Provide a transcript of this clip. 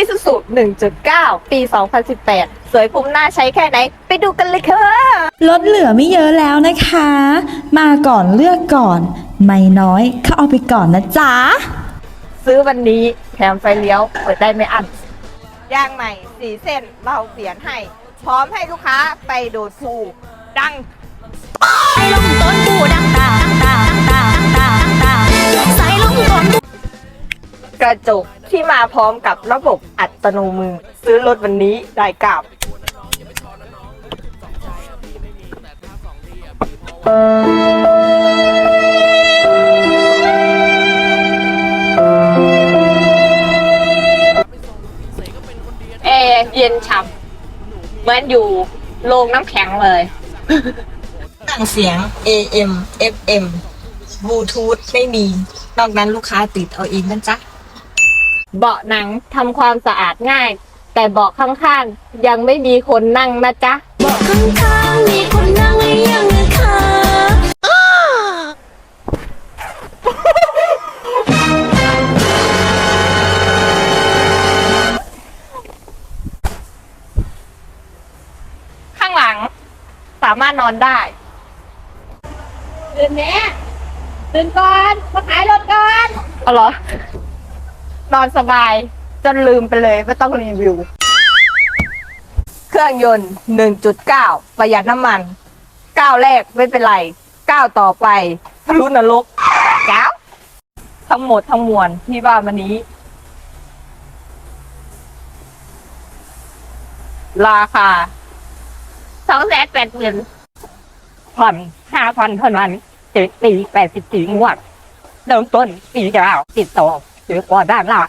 Isuzu 1.9 ปี 2018 สวยคุ้มหน้าใช้แค่ไหน ไปดูกันเลยค่ะลดเหลือไม่เยอะแล้วนะคะ มาก่อนเลือกก่อน ไม่น้อยเขาเอาไปก่อนนะจ๊ะ ซื้อวันนี้แถมไฟเลี้ยว เปิดได้ไม่อั้นย่างใหม่สีเส้นเราเปลี่ยนให้ พร้อมให้ลูกค้าไปดูดฟูดัง กระจกที่มาพร้อมกับระบบอัตโนมือ ซื้อรถวันนี้ได้กลับ แอร์เย็นฉ่ำเหมือนอยู่โรงน้ำแข็งเลยสั่งเสียง AM FM บลูทูธไม่มี นอกนั้นลูกค้าติดเอาเองนะจ๊ะ เบาะหนังทำความสะอาดง่าย แต่เบาะข้างๆ ยังไม่มีคนนั่งนะจ๊ะบอกข้างๆมีคนนั่งหรือยังนะคะข้างหลัง สามารถนอนได้ตื่นแม่ตื่นก่อน มาขายรถก่อนเอาเหรอ นอนสบาย จนลืมไปเลยว่าต้องรีวิว เครื่องยนต์ 1.9 ประหยัดน้ำมัน ก้าวแรกไม่เป็นไร ก้าวต่อไปทะลุนรกก้าวทั้งหมดทั้งมวลที่ว่าวันนี้ ราคาสองแสนแปดหมื่นผ่อนห้าพันเท่านั้นเจ็ดปีแปดสิบสี่งวดเริ่มต้นปีเดียวติดต่อ เดี๋ยวก่อนด้านล่าง